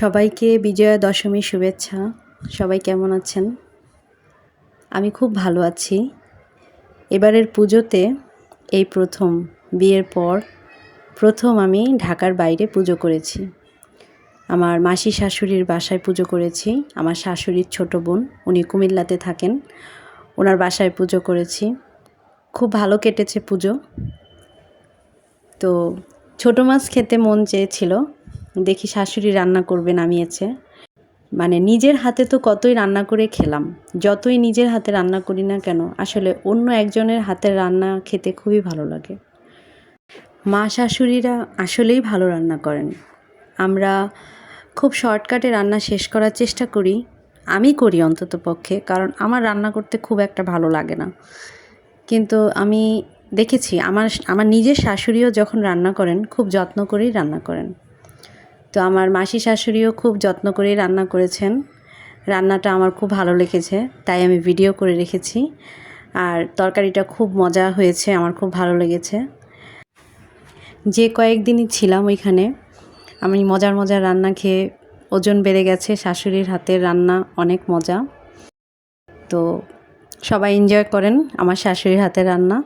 সবাইকে বিজয়া দশমীর শুভেচ্ছা। সবাই কেমন আছেন? আমি খুব ভালো আছি। এবারের পুজোতে এই প্রথম, বিয়ের পর প্রথম আমি ঢাকার বাইরে পুজো করেছি। আমার মাসি শাশুড়ির বাসায় পুজো করেছি। আমার শাশুড়ির ছোট বোন, উনি কুমিল্লাতে থাকেন, ওনার বাসায় পুজো করেছি। খুব ভালো কেটেছে পুজো। তো ছোটো মাছ খেতে মন চেয়েছিল দেখি শাশুড়ি রান্না করবে নামিয়েছে। মানে নিজের হাতে তো কতই রান্না করে খেলাম। যতই নিজের হাতে রান্না করি না কেন, আসলে অন্য একজনের হাতের রান্না খেতে খুবই ভালো লাগে। মা শাশুড়িরা আসলেই ভালো রান্না করেন। আমরা খুব শর্টকাটে রান্না শেষ করার চেষ্টা করি। আমি করি অন্তত পক্ষে, কারণ আমার রান্না করতে খুব একটা ভালো লাগে না। কিন্তু আমি দেখেছি, আমার আমার নিজের শাশুড়িও যখন রান্না করেন, খুব যত্ন করেই রান্না করেন। তো আমার মাসি শাশুড়িও খুব যত্ন করেই রান্না করেছেন। রান্নাটা আমার খুব ভালো লেগেছে, তাই আমি ভিডিও করে রেখেছি। আর তরকারিটা খুব মজা হয়েছে, আমার খুব ভালো লেগেছে। যে কয়েকদিনই ছিলাম ওইখানে, আমি মজার মজার রান্না খেয়ে ওজন বেড়ে গেছে, শাশুড়ির হাতের রান্না অনেক মজা। তো সবাই এনজয় করেন আমার শাশুড়ির হাতের রান্না।